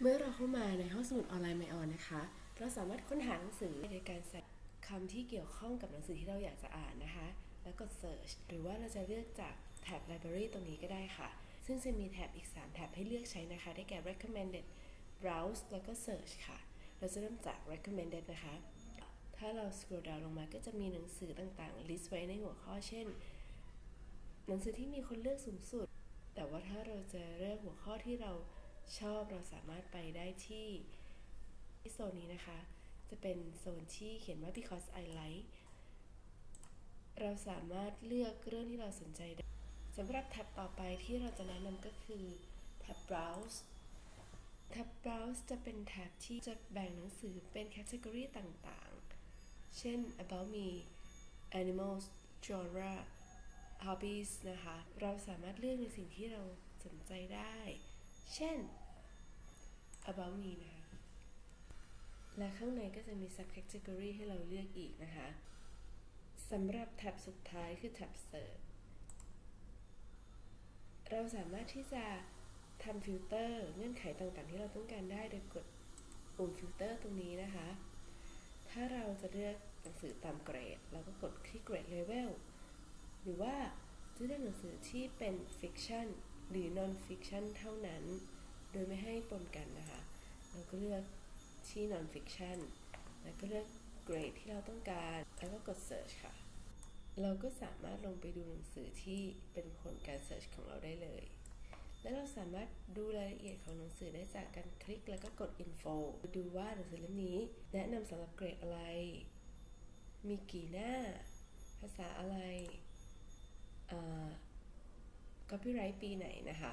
เมื่อเราเข้ามาในห้องสมุดออนไลน์ไมออนนะคะ เราสามารถค้นหาหนังสือโดยการใส่คำที่เกี่ยวข้องกับหนังสือที่เราอยากจะอ่านนะคะ แล้วกด search หรือว่าเราจะเลือกจากแท็บ library ตรงนี้ก็ได้ค่ะ ซึ่งจะมีแท็บอีก 3 แท็บให้เลือกใช้นะคะ ได้แก่ recommended browse แล้วก็ search ค่ะ เราจะเริ่มจาก recommended นะคะ ถ้าเรา scroll down ลงมาก็จะมีหนังสือต่างๆ list ไว้ในหัวข้อ เช่น หนังสือที่มีคนเลือกสูงสุด แต่ว่าถ้าเราจะเลือกหัวข้อที่เรา ชอบเราสามารถไปได้ที่ที่โซนนี้นะคะ จะเป็นโซนที่เขียนว่า because I like เราสามารถเลือกเรื่องที่เราสนใจได้สำหรับแท็บต่อไปที่เราจะแนะนำก็คือแท็บ browse แท็บ browse จะเป็นแท็บที่จะแบ่งหนังสือเป็นแคตตากรีต่างๆ เช่น about me animals genre hobbies นะคะ เราสามารถเลือกในสิ่งที่เราสนใจได้ เช่น about me นะคะ และข้างในก็จะมี subcategory ให้เราเลือกอีกนะคะสำหรับแท็บสุดท้ายคือแท็บ search เราสามารถที่จะทำฟิลเตอร์เงื่อนไขต่างๆ ที่เราต้องการได้โดยกดปุ่มฟิลเตอร์ตรงนี้นะคะ ถ้าเราจะเลือกหนังสือตามเกรด เราก็กดที่เกรดเลเวล หรือว่าจะเลือกหนังสือที่เป็นฟิกชัน หรือ non fiction เท่านั้น โดยไม่ให้ปนกันนะคะ เราก็เลือกที่ non fiction แล้วก็เลือกเกรดที่เราต้องการ แล้วก็กด search ค่ะ เราก็สามารถลงไปดูหนังสือที่เป็นผลการ search ของเราได้เลย และเราสามารถดูรายละเอียดของหนังสือได้จากการคลิกแล้วก็กด info ดูว่าหนังสือเล่มนี้แนะนำสำหรับเกรดอะไร มีกี่หน้า ภาษาอะไร copyright ปีไหนนะคะ